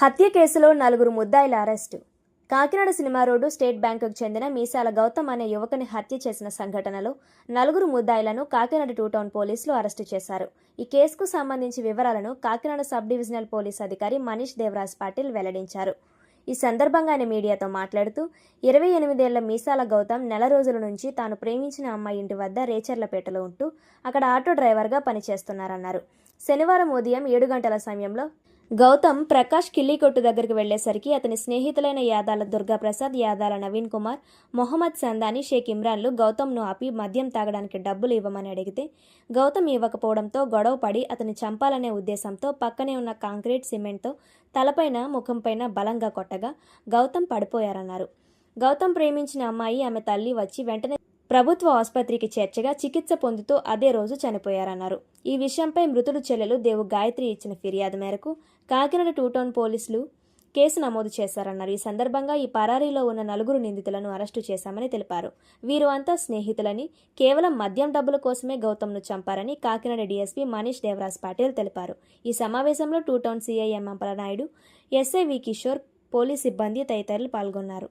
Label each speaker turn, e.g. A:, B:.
A: హత్య కేసులో నలుగురు ముద్దాయిల arrest. Kakinada cinema road state బ్యాంకుకు చెందిన మీసాల గౌతమ్ అనే యువకుని హత్య చేసిన సంఘటనలో నలుగురు ముద్దాయిలను కాకినాడ టూ టౌన్ పోలీసులు అరెస్టు చేశారు. ఈ కేసుకు సంబంధించి వివరాలను కాకినాడ సబ్ డివిజనల్ పోలీస్ అధికారి మనీష్ దేవరాజ్ పాటిల్ వెల్లడించారు. ఈ సందర్భంగా ఆయన మీడియాతో మాట్లాడుతూ ఇరవై ఎనిమిదేళ్ళ మీసాల గౌతమ్ నెల రోజుల నుంచి తాను ప్రేమించిన అమ్మాయి ఇంటి వద్ద రేచర్లపేటలో ఉంటూ అక్కడ ఆటో డ్రైవర్గా పనిచేస్తున్నారన్నారు. శనివారం ఉదయం ఏడు గంటల సమయంలో గౌతమ్ ప్రకాష్ కిల్లీకొట్టు దగ్గరికి వెళ్ళేసరికి అతని స్నేహితులైన యాదాల దుర్గాప్రసాద్ యాదాల నవీన్ కుమార్ మొహమ్మద్ సందాని షేక్ ఇమ్రాన్లు గౌతమ్ను ఆపి మద్యం తాగడానికి డబ్బులు ఇవ్వమని అడిగితే గౌతమ్ ఇవ్వకపోవడంతో గొడవ పడి అతని చంపాలనే ఉద్దేశంతో పక్కనే ఉన్న కాంక్రీట్ సిమెంట్తో తలపైన ముఖంపైన బలంగా కొట్టగా గౌతమ్ పడిపోయారన్నారు. గౌతమ్ ప్రేమించిన అమ్మాయి ఆమె తల్లి వచ్చి వెంటనే ప్రభుత్వ ఆసుపత్రికి చేర్చగా చికిత్స పొందుతూ అదే రోజు చనిపోయారన్నారు. ఈ విషయంపై మృతుడు చెల్లెలు దేవు గాయత్రి ఇచ్చిన ఫిర్యాదు మేరకు కాకినాడ టూ టౌన్ పోలీసులు కేసు నమోదు చేశారన్నారు. ఈ సందర్భంగా ఈ పరారీలో ఉన్న నలుగురు నిందితులను అరెస్టు చేశామని తెలిపారు. వీరు అంతా స్నేహితులని కేవలం మద్యం డబ్బుల కోసమే గౌతమ్ను చంపారని కాకినాడ డీఎస్పీ మనీష్ దేవరాజ్ పాటిల్ తెలిపారు. ఈ సమావేశంలో two town CI M Ampalanaidu SI V Kishore police సిబ్బంది తదితరులు పాల్గొన్నారు.